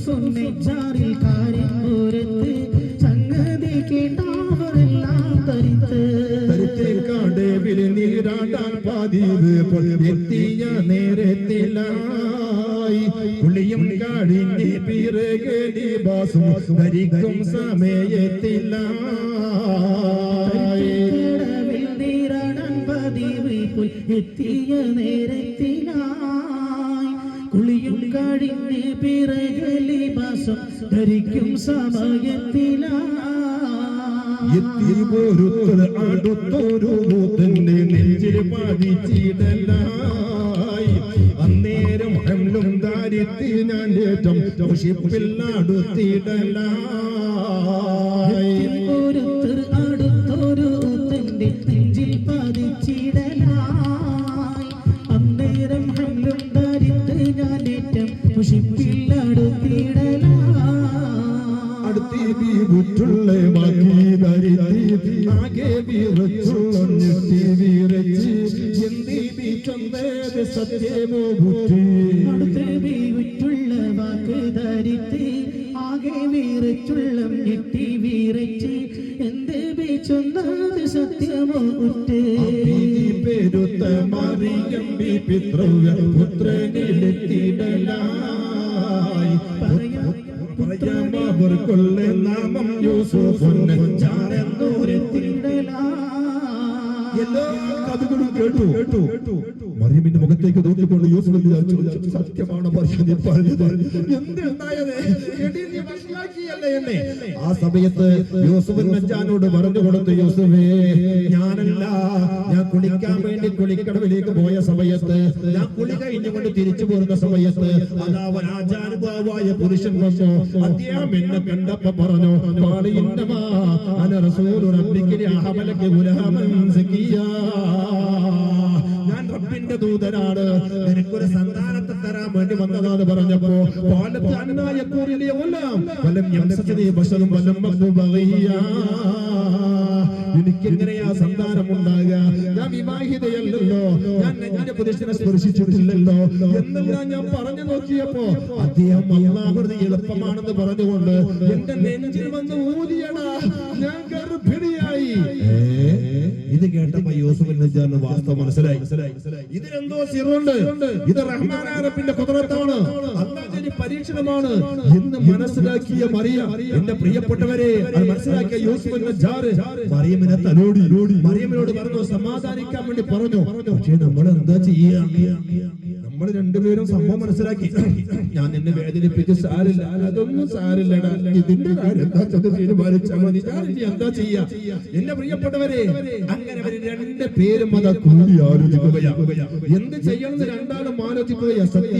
യൂസുഫുന്നെജാറിൽ കാര്യം ഓരത്ത് സംഗതി കേട്ടാവരെല്ലാം തരിത്ത്. കാടേവിൽ നീരാടാൻ പതിവ് എത്തിയ നേരത്തിലായി. കുളിയും കാടിന്റെ പിറകടി ബാസും ധരിക്കും സമയത്തിലായി. നീരാടാൻ പതിവ് എത്തിയ നേരത്തിനായി കുളിയും കഴിഞ്ഞ് പിറകലി മാസം ധരിക്കും സമയത്തിനായി എത്തി അടുത്തൊരു തന്നെ നെഞ്ചിൽ പാടിച്ചിടലായി അന്നേരം ഹംലും ദാരിത്തി ഞാൻ ഏറ്റം മുഷിപ്പിൽ അടുത്തിടലായി ഓരോരുത്തർ അടുത്തൊരു തന്റെ നെഞ്ചിൽ പതിച്ചിടലായി സത്യമോ ബുദ്ധി അടുത്ത് വീവിട്ടുള്ള വാക്ക് ധരിത്ത് ആകെ വീറച്ചുള്ളം ഞെട്ടി വീറച്ച് എന്ത് വീച്ചൊന്നത് സത്യമോ ഉറ്റ് ഭീതി പെരുത്ത മറിയം ബി പിതൃവ്യ പുത്രനിലെത്തിടലായി പറയാമവർക്കുള്ള നാമം എല്ലാ കഥകളും കേട്ടു. കേട്ടു മറിയമിന്റെ മുഖത്തേക്ക് നോക്കിക്കൊണ്ട് യൂസുഫ് വിചാരിച്ചു? സത്യമാണ് പറഞ്ഞത് എന്തുണ്ടായത്? ആ സമയത്ത് യൂസുഫ് നജാനോട് പറഞ്ഞു കൊടുത്തു യൂസുഫേ ഞാനല്ല ഞാൻ കുളിക്കാൻ വേണ്ടി കുളിക്കടവിലേക്ക് പോയ സമയത്ത് ഞാൻ കഴിഞ്ഞുകൊണ്ട് തിരിച്ചു പോരുന്ന സമയത്ത് അതാ രാജാനുഭാവായ പുരുഷൻ വന്നു അദ്ദേഹം എന്നെ കണ്ടപ്പോ പറഞ്ഞു. ഞാൻ റബ്ബിന്റെ ദൂതനാണ് നിനക്കൊരു സന്താനത്തെ തരാൻ വേണ്ടി വന്നതാണ് പറഞ്ഞപ്പോ പാലത്ത് അന്നായ വലം. എനിക്കെങ്ങനെയാ സന്താനം ഉണ്ടാകുക വിവാഹിതയല്ലല്ലോ. ഞാൻ എന്റെ പുരുഷനെ സ്പർശിച്ചിട്ടില്ലല്ലോ. എന്നെല്ലാം ഞാൻ പറഞ്ഞു നോക്കിയപ്പോ അദ്ദേഹം അള്ളാഹൃതി എളുപ്പമാണെന്ന് പറഞ്ഞുകൊണ്ട് എന്റെ നെഞ്ചിൽ വന്ന് ഊതിയടാ. ഞാൻ ഗർഭിണിയായി? ഇത് കേട്ടപ്പോ യൂസുഫ് നജാറിന് വാസ്തവം മനസ്സിലായി. ഇതിനെന്തോ സിറുണ്ട്. ഇത് റഹ്മാൻ ആരപ്പിന്റെ കുതിരത്താണ്. പരീക്ഷണമാണ് എന്ന് മനസ്സിലാക്കിയ മറിയ. എന്റെ പ്രിയപ്പെട്ടവരെ അത് മനസ്സിലാക്കിയ യൂസുഫ് മറിയമിനെ തലോടി. മറിയമിനോട് പറഞ്ഞു സമാധാനിക്കാൻ വേണ്ടി പറഞ്ഞു. പക്ഷേ നമ്മൾ എന്താ ചെയ്യാ? നമ്മൾ രണ്ടുപേരും സംഭവം മനസ്സിലാക്കി. ഞാൻ നിന്നെ വേദനിപ്പിച്ച് സാരില്ല. അതൊന്നും സാരില്ലടാ. ഇതിന്റെ കാര്യം എന്താ ചെന്ന് തീരുമാനിച്ചാൽ മതി. ഞാൻ ഇനി എന്താ ചെയ്യാ? എന്റെ പ്രിയപ്പെട്ടവരെ അങ്ങനെ രണ്ട് പേരും അത് കൂടി ആലോചിക്കുകയാ. എന്ത് ചെയ്യണമെന്ന് രണ്ടാളും ആലോചിക്കുകയാ. സത്യം